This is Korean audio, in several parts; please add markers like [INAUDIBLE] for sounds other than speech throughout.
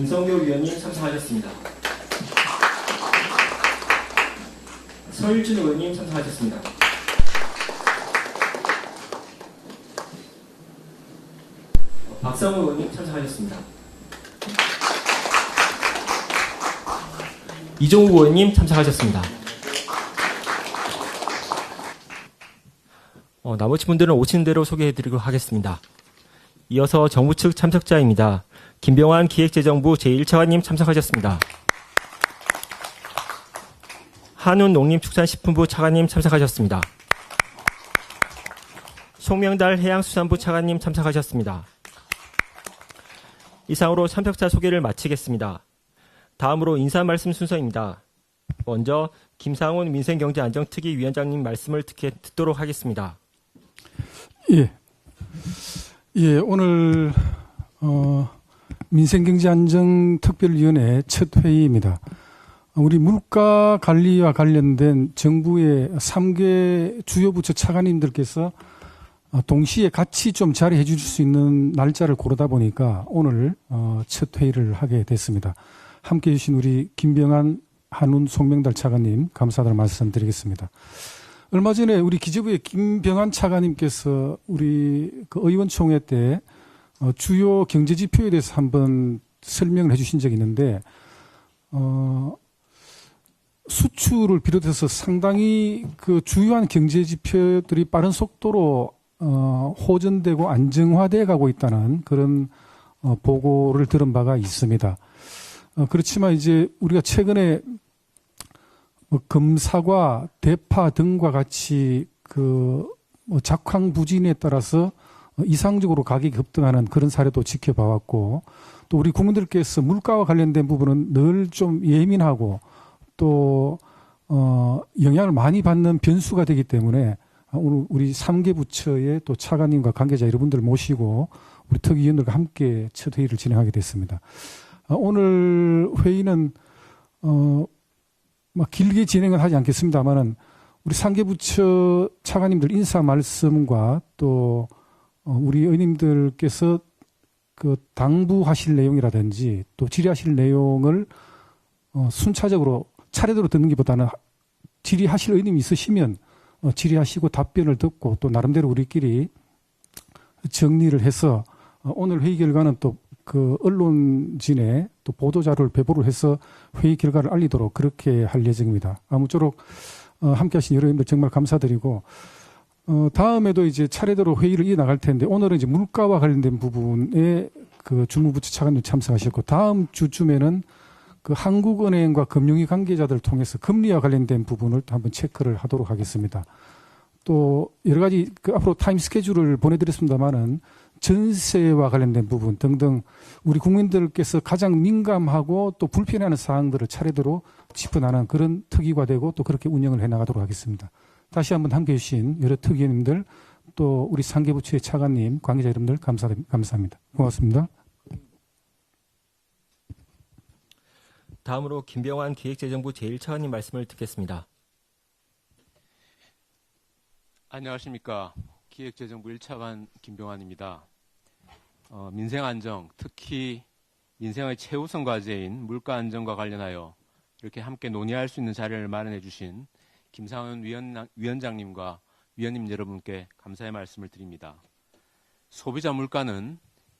김성교 위원님 참석하셨습니다. 서일준 의원님 참석하셨습니다. 박상우 의원님 참석하셨습니다. 이종우 의원님 참석하셨습니다. 어, 나머지 분들은 오신 대로 소개해드리도록 하겠습니다. 이어서 정부 측 참석자입니다. 김병환 기획재정부 제1차관님 참석하셨습니다. 한운 농림축산식품부 차관님 참석하셨습니다. 송명달 해양수산부 차관님 참석하셨습니다. 이상으로 참석자 소개를 마치겠습니다. 다음으로 인사 말씀 순서입니다. 먼저 김상훈 민생경제안정특위 위원장님 말씀을 듣도록 하겠습니다. 예. 예, 오늘, 어, 민생경제안정특별위원회 첫 회의입니다. 우리 물가 관리와 관련된 정부의 3개 주요 부처 차관님들께서 어, 동시에 같이 좀 자리해 주실 수 있는 날짜를 고르다 보니까 오늘 어, 첫 회의를 하게 됐습니다. 함께 해주신 우리 김병환 한운 송명달 차관님 감사하다는 말씀드리겠습니다. 얼마 전에 우리 기재부의 김병환 차관님께서 우리 그 의원총회 때 어, 주요 경제 지표에 대해서 한번 설명을 해주신 적이 있는데 어, 수출을 비롯해서 상당히 그 주요한 경제 지표들이 빠른 속도로 어, 호전되고 안정화돼 가고 있다는 그런 어, 보고를 들은 바가 있습니다. 어, 그렇지만 이제 우리가 최근에 뭐 금사과, 대파 등과 같이 그 뭐 작황 부진에 따라서 어, 이상적으로 가격이 급등하는 그런 사례도 지켜봐 왔고 또 우리 국민들께서 물가와 관련된 부분은 늘 좀 예민하고 또 어, 영향을 많이 받는 변수가 되기 때문에 오늘 우리 3개 부처의 또 차관님과 관계자 여러분들 모시고 우리 특위위원들과 함께 첫 회의를 진행하게 됐습니다. 어, 오늘 회의는 어, 막 길게 진행은 하지 않겠습니다만은 우리 3개 부처 차관님들 인사 말씀과 또 어, 우리 의원님들께서 그 당부하실 내용이라든지 또 질의하실 내용을 어, 순차적으로 차례대로 듣는 것보다는 질의하실 의원님이 있으시면 어, 질의하시고 답변을 듣고 또 나름대로 우리끼리 정리를 해서 어, 오늘 회의 결과는 또 그 언론진에 또 보도 자료를 배부를 해서 회의 결과를 알리도록 그렇게 할 예정입니다. 아무쪼록 어, 함께하신 여러분들 정말 감사드리고 어, 다음에도 이제 차례대로 회의를 이어 나갈 텐데 오늘은 이제 물가와 관련된 부분에 그 주무부처 차관님 참석하셨고 다음 주쯤에는 그 한국은행과 금융위 관계자들을 통해서 금리와 관련된 부분을 또 한번 체크를 하도록 하겠습니다. 또 여러 가지 그 앞으로 타임 스케줄을 보내드렸습니다만은 전세와 관련된 부분 등등 우리 국민들께서 가장 민감하고 또 불편해하는 사항들을 차례대로 짚어나는 그런 특위가 되고 또 그렇게 운영을 해나가도록 하겠습니다. 다시 한번 함께해 주신 여러 특위원님들 또 우리 상계부처의 차관님 관계자 여러분들 감사, 감사합니다. 고맙습니다. 다음으로 김병환 기획재정부 제1차관님 말씀을 듣겠습니다. 안녕하십니까. 기획재정부 1차관 김병환입니다. 어, 민생 안정, 특히 민생의 최우선 과제인 물가 안정과 관련하여 이렇게 함께 논의할 수 있는 자리를 마련해 주신 위원, 위원장님과 위원님 여러분께 감사의 말씀을 드립니다. 소비자 물가는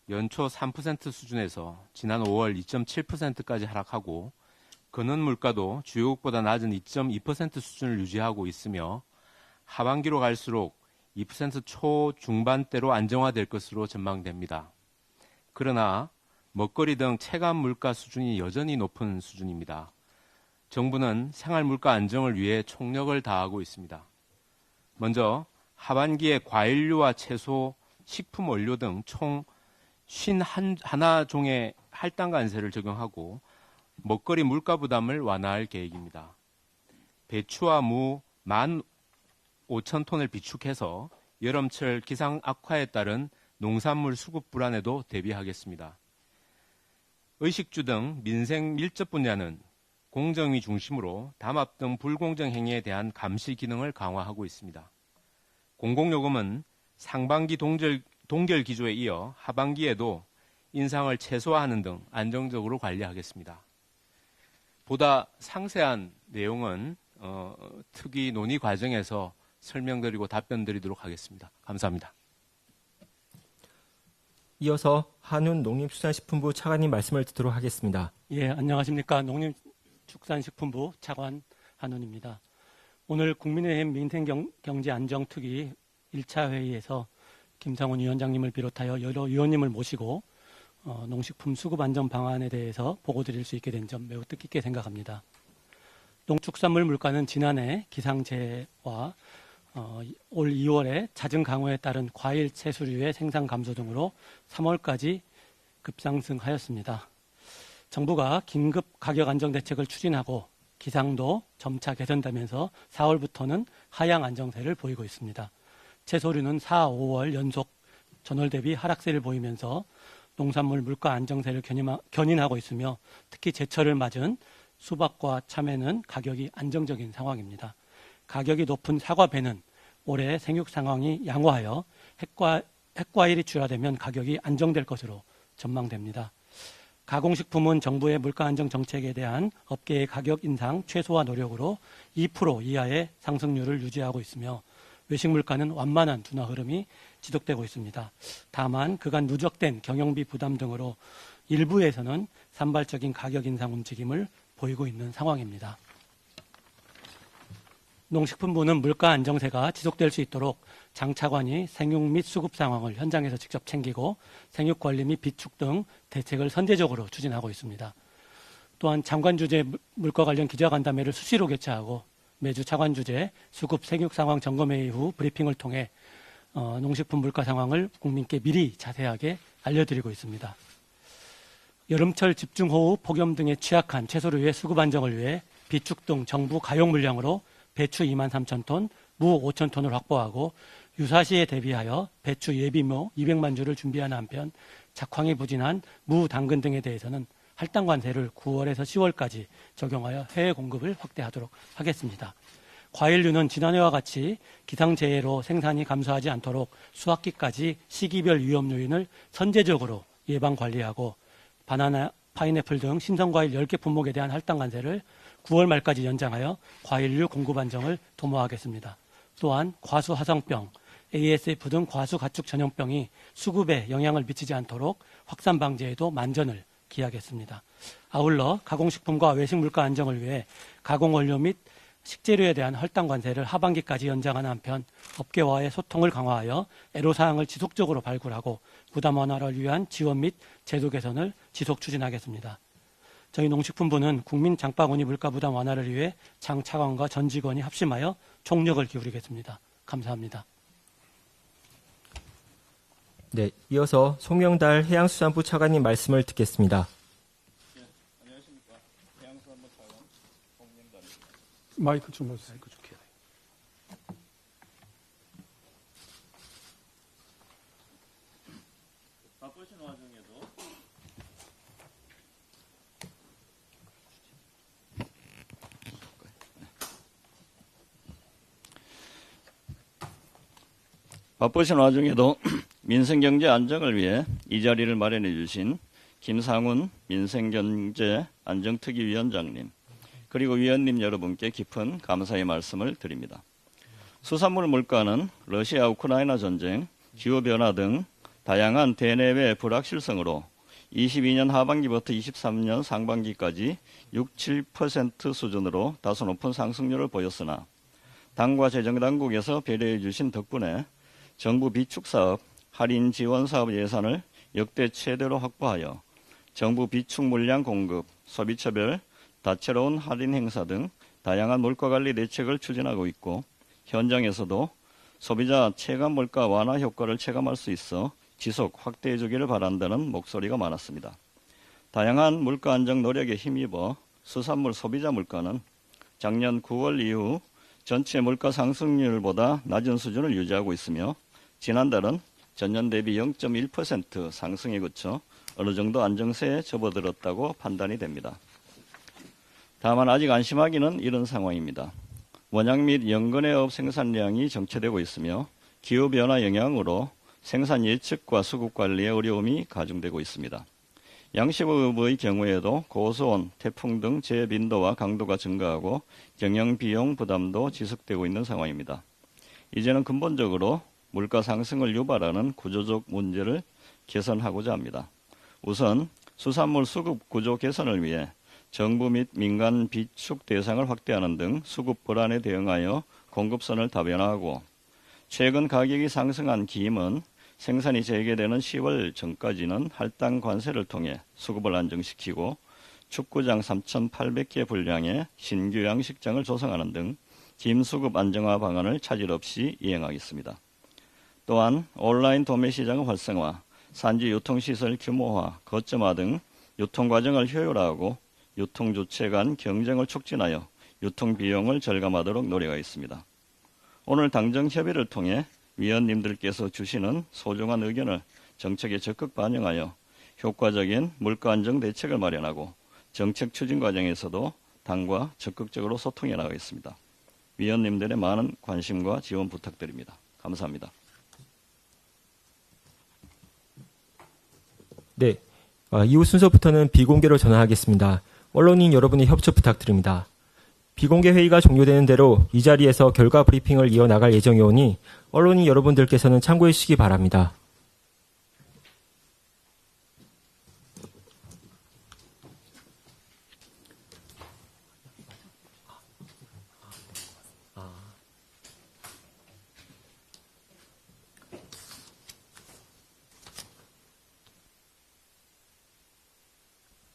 연초 3% 수준에서 지난 5월 2.7%까지 하락하고 근원 물가도 주요국보다 낮은 2.2% 수준을 유지하고 있으며 하반기로 갈수록 2% 초 중반대로 안정화될 것으로 전망됩니다. 그러나 먹거리 등 체감 물가 수준이 여전히 높은 수준입니다. 정부는 생활 물가 안정을 위해 총력을 다하고 있습니다. 먼저 하반기에 과일류와 채소, 식품 원료 등 총 51 종의 할당 관세를 적용하고 먹거리 물가 부담을 완화할 계획입니다. 배추와 무 15,000톤을 비축해서 여름철 기상 악화에 따른 농산물 수급 불안에도 대비하겠습니다. 의식주 등 민생 밀접 분야는 공정위 중심으로 담합 등 불공정 행위에 대한 감시 기능을 강화하고 있습니다. 공공요금은 상반기 동절, 동결 기조에 이어 하반기에도 인상을 최소화하는 등 안정적으로 관리하겠습니다. 보다 상세한 내용은 어, 특위 논의 과정에서 설명드리고 답변드리도록 하겠습니다. 감사합니다. 이어서 한훈 농림수산식품부 차관님 말씀을 듣도록 하겠습니다. 예, 안녕하십니까. 농림축산식품부 차관 한훈입니다. 오늘 국민의힘 민생경제안정특위 1차 회의에서 김상훈 위원장님을 비롯하여 여러 위원님을 모시고 어, 농식품 수급 안전 방안에 대해서 보고 드릴 수 있게 된 점 매우 뜻깊게 생각합니다. 농축산물 물가는 지난해 기상재해와 어, 올 2월에 잦은 강우에 따른 과일, 채소류의 생산 감소 등으로 3월까지 급상승하였습니다. 정부가 긴급 가격 안정 대책을 추진하고 기상도 점차 개선되면서 4월부터는 하향 안정세를 보이고 있습니다. 채소류는 4, 5월 연속 전월 대비 하락세를 보이면서 농산물 물가 안정세를 견인하- 견인하고 있으며 특히 제철을 맞은 수박과 참외는 가격이 안정적인 상황입니다. 가격이 높은 사과 배는 올해 생육 상황이 양호하여 핵과, 핵과일이 출하되면 가격이 안정될 것으로 전망됩니다. 가공식품은 정부의 물가 안정 정책에 대한 업계의 가격 인상 최소화 노력으로 2% 이하의 상승률을 유지하고 있으며 외식 물가는 완만한 둔화 흐름이 지속되고 있습니다. 다만 그간 누적된 경영비 부담 등으로 일부에서는 산발적인 가격 인상 움직임을 보이고 있는 상황입니다. 농식품부는 물가 안정세가 지속될 수 있도록 장 차관이 생육 및 수급 상황을 현장에서 직접 챙기고 생육 관리 및 비축 등 대책을 선제적으로 추진하고 있습니다. 또한 장관 물- 물가 관련 기자간담회를 수시로 개최하고 매주 차관 주재 수급 생육 상황 점검회의 후 브리핑을 통해 어, 농식품 물가 상황을 국민께 미리 자세하게 알려드리고 있습니다. 여름철 집중호우, 폭염 등에 취약한 채소류의 수급 안정을 위해 비축 등 정부 가용 물량으로 배추 2만 3천 톤, 무 5천 톤을 확보하고 유사시에 대비하여 배추 예비모 200만 주를 준비하는 한편 작황이 부진한 무, 당근 등에 대해서는 할당 관세를 9월에서 10월까지 적용하여 해외 공급을 확대하도록 하겠습니다. 과일류는 지난해와 같이 기상재해로 생산이 감소하지 않도록 수확기까지 시기별 위험 요인을 선제적으로 예방 관리하고 바나나, 파인애플 등 신선과일 10개 품목에 대한 할당 관세를 9월 말까지 연장하여 과일류 공급 안정을 도모하겠습니다. 또한 과수 화성병, ASF 등 과수 가축 전염병이 수급에 영향을 미치지 않도록 확산 방지에도 만전을 기하겠습니다. 아울러 가공식품과 외식 물가 안정을 위해 가공 원료 및 식재료에 대한 할당 관세를 하반기까지 연장하는 한편 업계와의 소통을 강화하여 애로사항을 지속적으로 발굴하고 부담 완화를 위한 지원 및 제도 개선을 지속 추진하겠습니다. 저희 농식품부는 국민 장바구니 물가 부담 완화를 위해 장 차관과 전 직원이 합심하여 총력을 기울이겠습니다. 감사합니다. 네, 이어서 송명달 해양수산부 차관님 말씀을 듣겠습니다. 마이크 좀 보세요. 바쁘신 와중에도 [CLEARS THROAT] 민생경제 안정을 위해 이 자리를 마련해 주신 김상훈 민생경제 안정특위 위원장님 그리고 위원님 여러분께 깊은 감사의 말씀을 드립니다. 수산물 물가는 러시아 우크라이나 전쟁, 기후 변화 등 다양한 대내외 불확실성으로 22년 하반기부터 23년 상반기까지 6, 7% 수준으로 다소 높은 상승률을 보였으나 당과 재정당국에서 배려해 주신 덕분에 정부 비축 사업, 할인 지원 사업 예산을 역대 최대로 확보하여 정부 비축 물량 공급, 소비처별, 다채로운 할인 행사 등 다양한 물가 관리 대책을 추진하고 있고 현장에서도 소비자 체감 물가 완화 효과를 체감할 수 있어 지속 확대해 주기를 바란다는 목소리가 많았습니다. 다양한 물가 안정 노력에 힘입어 수산물 소비자 물가는 작년 9월 이후 전체 물가 상승률보다 낮은 수준을 유지하고 있으며 지난달은 전년 대비 0.1% 상승에 그쳐 어느 정도 안정세에 접어들었다고 판단이 됩니다. 다만 아직 안심하기는 이런 상황입니다. 원양 및 연근해업 생산량이 정체되고 있으며 기후변화 영향으로 생산 예측과 수급 관리에 어려움이 가중되고 있습니다. 양식업의 경우에도 고수온, 태풍 등 재빈도와 강도가 증가하고 경영 비용 부담도 지속되고 있는 상황입니다. 이제는 근본적으로 물가 상승을 유발하는 구조적 문제를 개선하고자 합니다. 우선 수산물 수급 구조 개선을 위해 정부 및 민간 비축 대상을 확대하는 등 수급 불안에 대응하여 공급선을 다변화하고 최근 가격이 상승한 김은 생산이 재개되는 10월 전까지는 할당 관세를 통해 수급을 안정시키고 축구장 3,800개 분량의 신규 양식장을 조성하는 등 김 수급 안정화 방안을 차질 없이 이행하겠습니다. 또한 온라인 도매 시장 활성화, 산지 유통시설 규모화, 거점화 등 유통 과정을 효율화하고 유통 주체 간 경쟁을 촉진하여 유통 비용을 절감하도록 노력하겠습니다. 오늘 당정 협의를 통해 위원님들께서 주시는 소중한 의견을 정책에 적극 반영하여 효과적인 물가 안정 대책을 마련하고 정책 추진 과정에서도 당과 적극적으로 소통해 나가겠습니다. 위원님들의 많은 관심과 지원 부탁드립니다. 감사합니다. 네. 아, 이후 순서부터는 비공개로 전환하겠습니다. 언론인 여러분의 협조 부탁드립니다. 비공개 회의가 종료되는 대로 이 자리에서 결과 브리핑을 이어나갈 예정이오니 언론인 여러분들께서는 참고해 주시기 바랍니다.